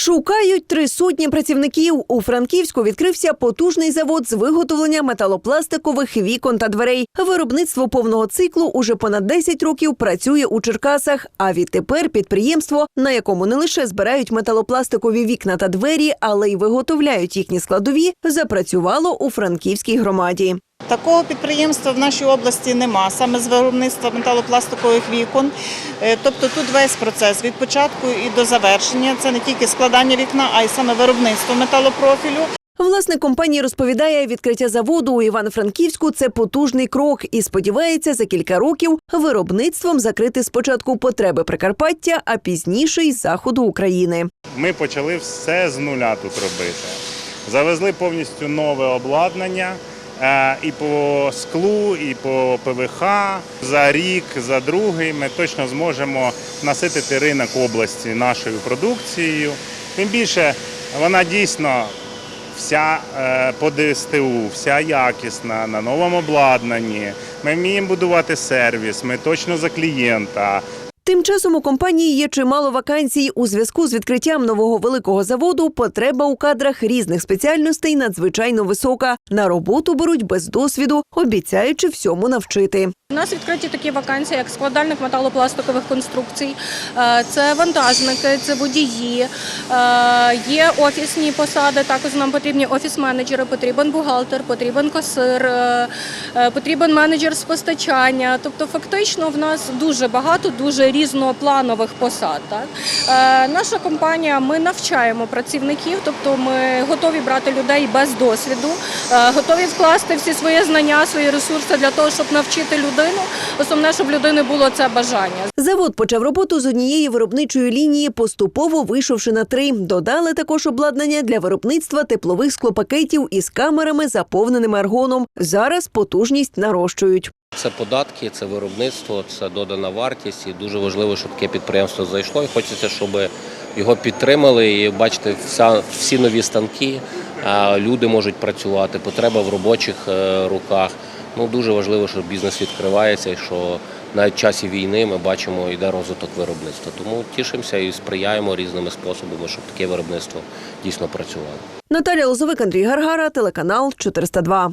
Шукають три сотні працівників. У Франківську відкрився потужний завод з виготовлення металопластикових вікон та дверей. Виробництво повного циклу уже понад 10 років працює у Черкасах. А відтепер підприємство, на якому не лише збирають металопластикові вікна та двері, але й виготовляють їхні складові, запрацювало у франківській громаді. Такого підприємства в нашій області нема, саме з виробництва металопластикових вікон. Е, Тобто тут весь процес від початку і до завершення. Це не тільки складання вікна, а й саме виробництво металопрофілю. Власник компанії розповідає, відкриття заводу у Івано-Франківську це потужний крок і сподівається за кілька років виробництвом закрити спочатку потреби Прикарпаття, а пізніше й заходу України. Ми почали все з нуля тут робити. Завезли повністю нове обладнання і по склу, і по ПВХ. За рік, за другий ми точно зможемо наситити ринок області нашою продукцією. Тим більше вона дійсно вся е, по ДСТУ, вся якісна, на новому обладнанні. Ми вміємо будувати сервіс, ми точно за клієнта. Тим часом у компанії є чимало вакансій. У зв'язку з відкриттям нового великого заводу потреба у кадрах різних спеціальностей надзвичайно висока. На роботу беруть без досвіду, обіцяючи всьому навчити. У нас відкриті такі вакансії, як складальник металопластикових конструкцій, е, це вантажники, це водії, е, є офісні посади. Також нам потрібні офіс-менеджери, потрібен бухгалтер, потрібен касир, е, потрібен менеджер з постачання. Тобто, фактично, в нас дуже багато, дуже різнопланових посад. Так? Е, Наша компанія ми навчаємо працівників, тобто ми готові брати людей без досвіду, е, готові вкласти всі свої знання, свої ресурси для того, щоб навчити людину. Основне, щоб людини було це бажання. Завод почав роботу з однієї виробничої лінії, поступово вийшовши на три. Додали також обладнання для виробництва теплових склопакетів із камерами, заповненими аргоном. Зараз потужність нарощують. Це податки, це виробництво, це додана вартість. І дуже важливо, щоб таке підприємство зайшло. І хочеться, щоб його підтримали. І бачите, вся, всі нові станки, люди можуть працювати, потреба в робочих е, руках. Ну дуже важливо, що бізнес відкривається, що навіть в часі війни ми бачимо, йде розвиток виробництва. Тому тішимося і сприяємо різними способами, щоб таке виробництво дійсно працювало. Наталія Лозовик, Андрій Гаргара, телеканал 402.